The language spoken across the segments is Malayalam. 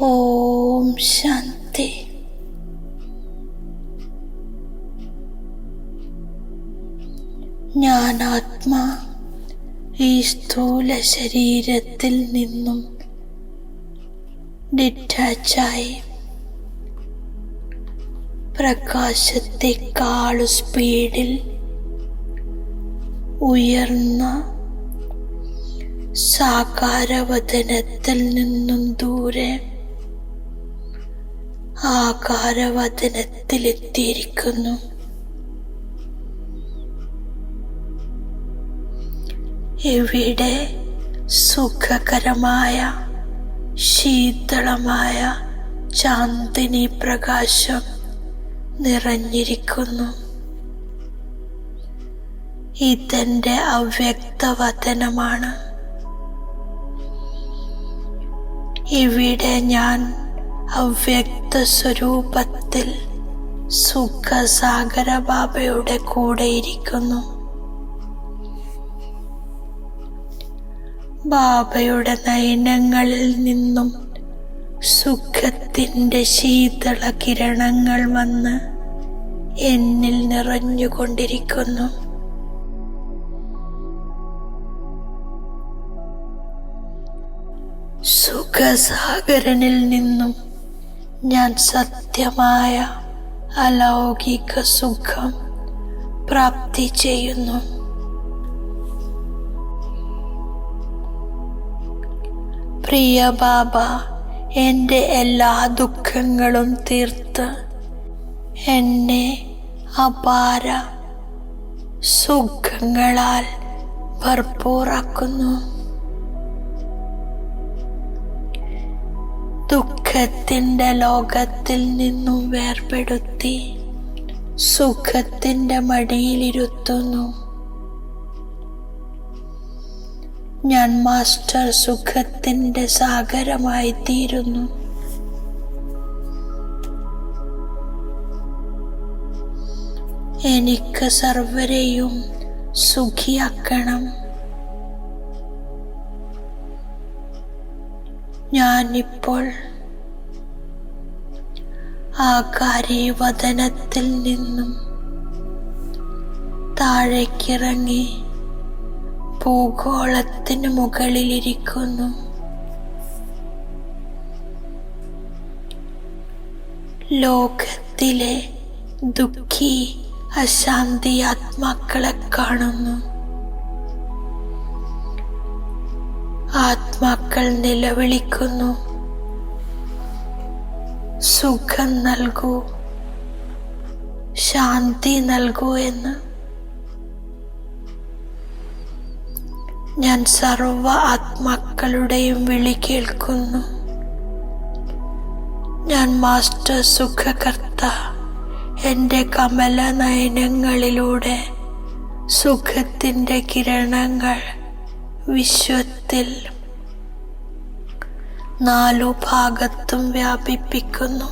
ഓം ശാന്തി. ഞാൻ ആത്മാ ഈ സ്ഥൂല ശരീരത്തിൽ നിന്നും ഡിറ്റാച്ചായി പ്രകാശത്തെക്കാളു സ്പീഡിൽ ഉയർന്ന സാകാരവതനത്തിൽ നിന്നും ദൂരെ ആകാരവദനത്തിലെത്തിയിരിക്കുന്നു ഇവിടെ സുഖകരമായ ശീതളമായ ചാന്ദിനി പ്രകാശം നിറഞ്ഞിരിക്കുന്നു. ഇതെന്റെ അവ്യക്തവതനമാണ് ഇവിടെ ഞാൻ അവ്യക്ത സ്വരൂപത്തിൽ സുഖസാഗര ബാബയുടെ കൂടെ ഇരിക്കുന്നു ബാബയുടെ നയനങ്ങളിൽ നിന്നും സുഖത്തിന്റെ ശീതള കിരണങ്ങൾ വന്ന് എന്നിൽ നിറഞ്ഞുകൊണ്ടിരിക്കുന്നു. സുഖസാഗരനിൽ നിന്നും ഞാൻ സത്യമായ അലൗകിക സുഖം പ്രാപ്തി ചെയ്യുന്നു. പ്രിയ ബാബ എന്റെ എല്ലാ ദുഃഖങ്ങളും തീർത്ത് എന്നെ അപാര സുഖങ്ങളാൽ ഭർപ്പൂറാക്കുന്നു. ദുഃഖത്തിന്റെ ലോകത്തിൽ നിന്നും വേർപെടുത്തി സുഖത്തിന്റെ മടിയിലിരുത്തുന്നു. ഞാൻ മാസ്റ്റർ സുഖത്തിന്റെ സാഗരമായി തീരുന്നു എനിക്ക് സർവരെയും സുഖിയാക്കണം. ഞാനിപ്പോൾ ആകാരി വദനത്തിൽ നിന്നും താഴേക്കിറങ്ങി ഭൂഗോളത്തിന് മുകളിലിരിക്കുന്നു. ലോകത്തിലെ ദുഃഖി അശാന്തി ആത്മാക്കളെ കാണുന്നു. ആത്മാക്കൾ നിലവിളിക്കുന്നു. സുഖം നൽകൂ. ശാന്തി നൽകൂ എന്ന് ഞാൻ സർവ ആത്മാക്കളുടെയും വിളി കേൾക്കുന്നു. ഞാൻ മാസ്റ്റർ സുഖകർത്ത. എന്റെ കമല നയനങ്ങളിലൂടെ സുഖത്തിന്റെ കിരണങ്ങൾ വിശ്വത്തിൽ നാലു ഭാഗത്തും വ്യാപിപ്പിക്കുന്നു.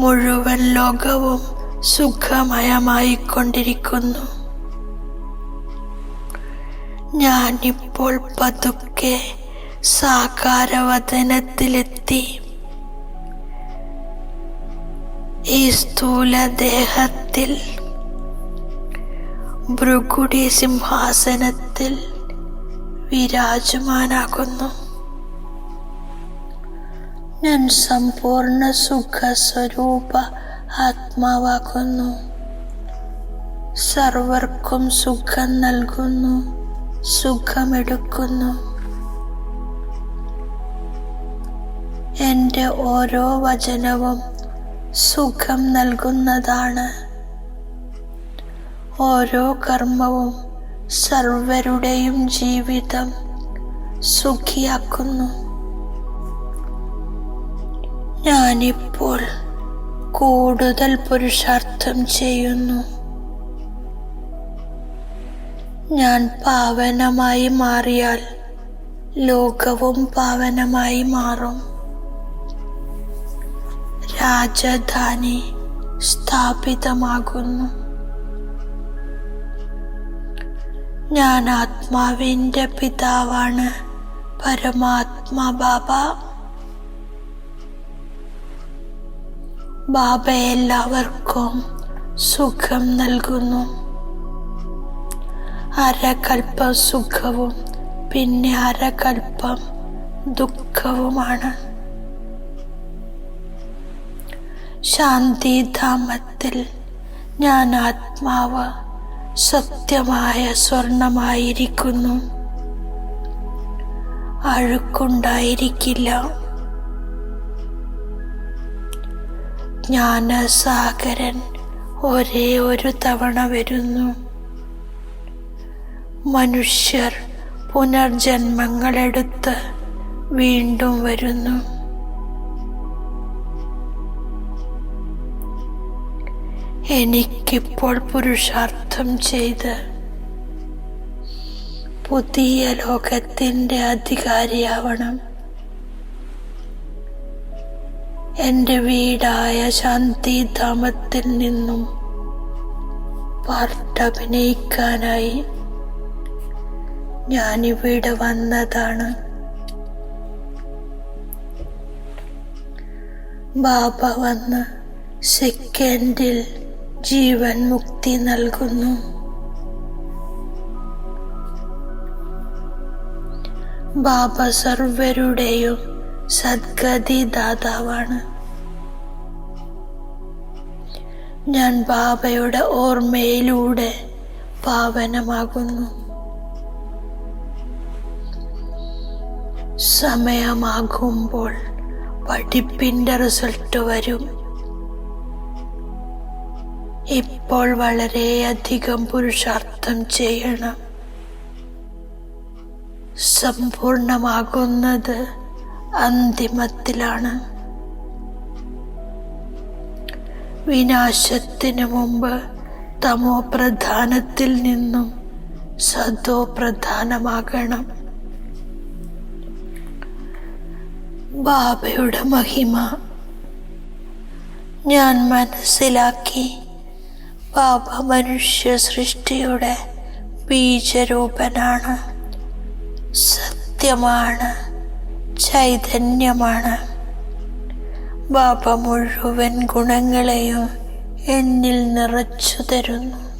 മുഴുവൻ ലോകവും സുഖമയമായിക്കൊണ്ടിരിക്കുന്നു. ഞാനിപ്പോൾ പതുക്കെ സാകാരവതനത്തിലെത്തി ഈ സ്ഥൂലദേഹത്തിൽ ഭൃഗുടി സിംഹാസനത്തിൽ വിരാജമാനാകുന്നു. ഞാൻ സമ്പൂർണ സുഖ സ്വരൂപ ആത്മാവാകുന്നു. സർവർക്കും സുഖം നൽകുന്നു സുഖമെടുക്കുന്നു. എന്റെ ഓരോ വചനവും സുഖം നൽകുന്നതാണ്. ഓരോ കർമ്മവും സർവരുടെയും ജീവിതം സുഖിയാക്കുന്നു. ഞാനിപ്പോൾ കൂടുതൽ പുരുഷാർത്ഥം ചെയ്യുന്നു. ഞാൻ പാവനമായി മാറിയാൽ ലോകവും പാവനമായി മാറും. രാജധാനി സ്ഥാപിതമാകുന്നു. ഞാൻ ആത്മാവിന്റെ പിതാവാണ്. പരമാത്മാ ബാബ. ബാബ എല്ലാവർക്കും സുഖം നൽകുന്നു. അരകൽപ്പം സുഖവും പിന്നെ അരകൽപ്പം ദുഃഖവുമാണ്. ശാന്തിധാമത്തിൽ ഞാൻ ആത്മാവ് സത്യമായ സ്വർണമായിരിക്കുന്നു. അഴുക്കുണ്ടായിരിക്കില്ല. ജ്ഞാനസാഗരൻ ഒരേ ഒരു തവണ വരുന്നു. മനുഷ്യർ പുനർജന്മങ്ങളെടുത്ത് വീണ്ടും വരുന്നു. എനിക്കിപ്പോൾ പുരുഷാർത്ഥം ചെയ്ത് പുതിയ ലോകത്തിന്റെ അധികാരിയാവണം. എന്റെ വീടായ ശാന്തിധാമത്തിൽ നിന്നും പാർട്ടഭിനയിക്കാനായി ഞാനിവിടെ വന്നതാണ്. ബാബ വന്ന് സെക്കൻഡിൽ ജീവൻ മുക്തി നൽകുന്നു. ബാബ സർവരുടെയും സദ്ഗതി ദാതാവാണ്. ഞാൻ ബാബയുടെ ഓർമ്മയിലൂടെ പാവനമാകുന്നു. സമയമാകുമ്പോൾ പഠിപ്പിന്റെ റിസൾട്ട് വരും. ഇപ്പോൾ വളരെയധികം പുരുഷാർത്ഥം ചെയ്യണം. സമ്പൂർണമാകുന്നത് അന്തിമത്തിലാണ്. വിനാശത്തിന് മുമ്പ് തമോ പ്രധാനത്തിൽ നിന്നും സദോ പ്രധാനമാകണം. ബാബയുടെ മഹിമ ഞാൻ മനസ്സിലാക്കി ബാബ മനുഷ്യ സൃഷ്ടിയുടെ ബീജരൂപനാണ്. സത്യമാണ്. ചൈതന്യമാണ്. ബാബ മുഴുവൻ ഗുണങ്ങളെയും എന്നിൽ നിറച്ചു തരുന്നു.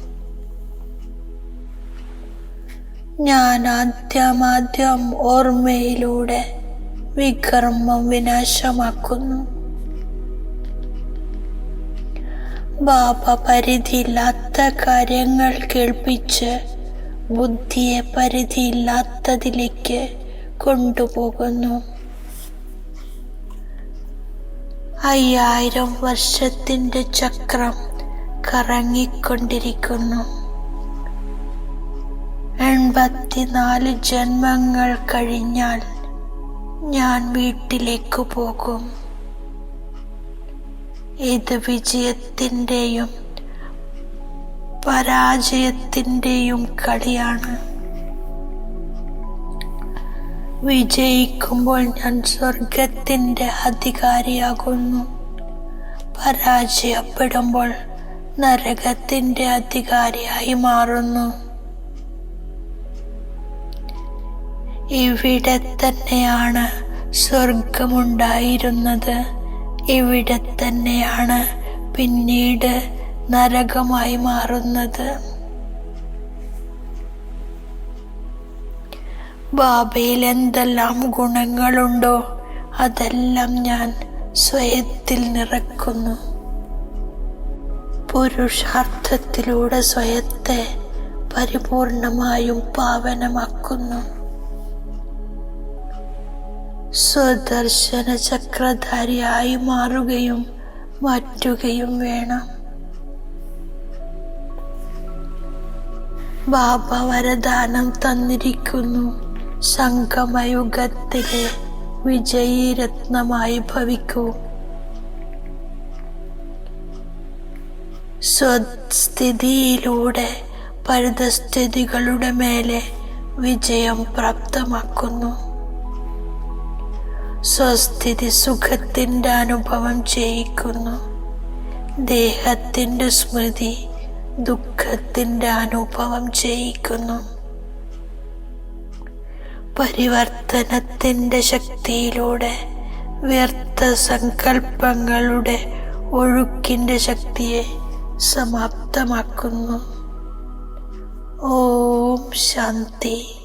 ഞാൻ ആദ്യമാദ്യം ഓർമ്മയിലൂടെ വികർമ്മം വിനാശമാക്കുന്നു. ബാബ പരിധിയില്ലാത്ത കാര്യങ്ങൾ കേൾപ്പിച്ച് ബുദ്ധിയെ പരിധിയില്ലാത്തതിലേക്ക് കൊണ്ടുപോകുന്നു. അയ്യായിരം വർഷത്തിന്റെ ചക്രം കറങ്ങിക്കൊണ്ടിരിക്കുന്നു. എൺപത്തിനാല് ജന്മങ്ങൾ കഴിഞ്ഞാൽ ഞാൻ വീട്ടിലേക്ക് പോകും. ഇത് വിജയത്തിന്റെയും പരാജയത്തിന്റെയും കളിയാണ്. വിജയിക്കുമ്പോൾ ഞാൻ സ്വർഗത്തിന്റെ അധികാരിയാകുന്നു. പരാജയപ്പെടുമ്പോൾ നരകത്തിന്റെ അധികാരിയായി മാറുന്നു. ഇവിടെ തന്നെയാണ് സ്വർഗമുണ്ടായിരുന്നത് ഇവിടെ തന്നെയാണ് പിന്നീട് നരകമായി മാറുന്നത്. ബാബയിൽ എന്തെല്ലാം ഗുണങ്ങളുണ്ടോ അതെല്ലാം ഞാൻ സ്വയത്തിൽ നിറക്കുന്നു. പുരുഷാർത്ഥത്തിലൂടെ സ്വയത്തെ പരിപൂർണമായും പാവനമാക്കുന്നു. സ്വദർശന ചക്രധാരിയായി മാറുകയും മാറ്റുകയും വേണം. ബാബ വരദാനം തന്നിരിക്കുന്നു. സംഗമയുഗത്തിലെ വിജയീരത്നമായി ഭവിക്കൂ. സ്വസ്ഥിതിയിലൂടെ പരിതസ്ഥിതികളുടെ മേലെ വിജയം പ്രാപ്തമാക്കുന്നു. സ്വസ്ഥിതി സുഖത്തിന്റെ അനുഭവം ചെയ്യിക്കുന്നു. ദേഹത്തിന്റെ സ്മൃതി ദുഃഖത്തിന്റെ അനുഭവം ചെയ്യിക്കുന്നു. പരിവർത്തനത്തിന്റെ ശക്തിയിലൂടെ വ്യർത്ഥ സങ്കല്പങ്ങളുടെ ഒഴുക്കിന്റെ ശക്തിയെ സമാപ്തമാക്കുന്നു. ഓം ശാന്തി.